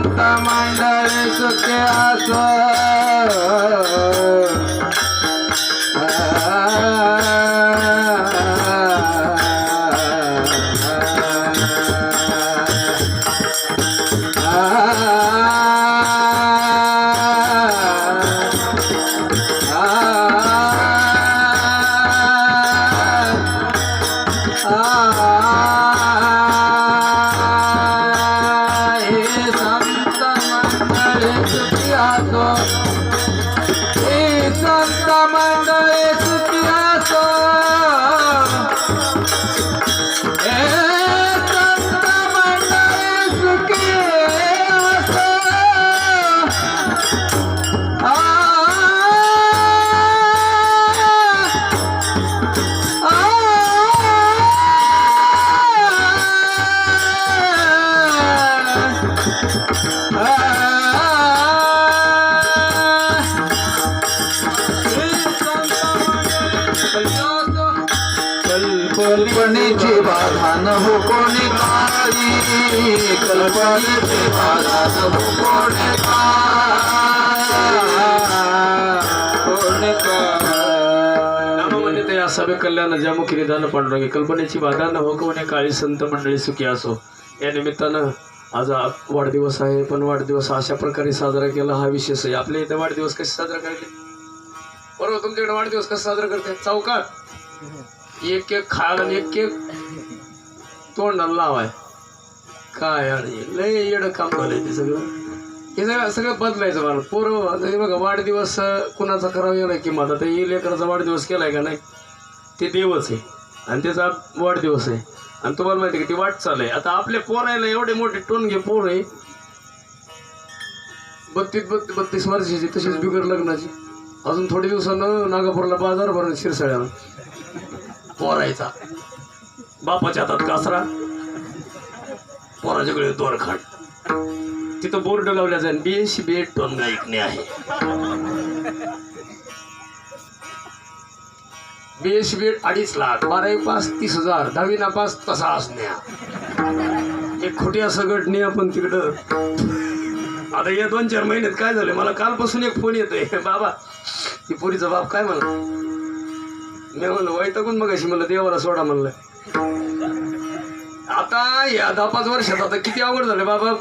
संत मंडळी सुखे असो कल्पनेची बाधा न हो कोणी काही कल्पनेची बाधा न हो कोणी कोणी नाममध्ये असावे कल्याण ज्यामुखी निधान पांडुरंगी कल्पनेची बाधा न हो कोणी काळी संत मंडळी सुखी असो. या निमित्तानं आज वाढदिवस आहे पण वाढदिवस अशा प्रकारे साजरा केला हा विशेष आहे. आपल्या इथे वाढदिवस कसे साजरा करते बरोबर तुमच्याकडे वाढदिवस कसा साजरा करते चौकात. एक केक खाड आणि एक केक तोंडाला लावाय. काय आणि लय येडं काम झालंय ते सगळं. हे सगळं सगळं बदलायचं मला पोरं बघा वाढदिवस कुणाचा करावा नाही की आता ते लेकराचा वाढदिवस केलाय का नाही? ते देवच आहे. आणि त्याचा वाढदिवस आहे. आणि तुम्हाला माहिती आहे की ती वाटचाल आहे. आता आपल्या पोरायला एवढे मोठे टोनगे पोर आहे. बत्तीस बत्तीस बत्तीस वर्षाची तशीच बिगर लग्नाची. अजून थोडे दिवसानं नागापूरला बाजार भरून शिरसाळ्यानं पोरायचा. बापाच्या हातात कासरा. पोराच्याकडे दोरखाट. तिथं बोर्ड लावल्या जाईल बीएससी बी एड टोन गायकणे आहे. बीएससी बी अडीच लाख बारावी पास तीस हजार दहावी नापास तसा असण्या एक खोट्या सगटणे आपण तिकडं आता या दोन चार महिन्यात काय झालं? मला कालपासून एक फोन येतोय. बाबा ती पोरीचा बाप काय म्हणला? मी म्हणलं वैतकून मग अशी म्हणलं देवाला सोडा म्हणलं. आता या दहा पाच वर्षात आता किती अवघड झालं बाबा?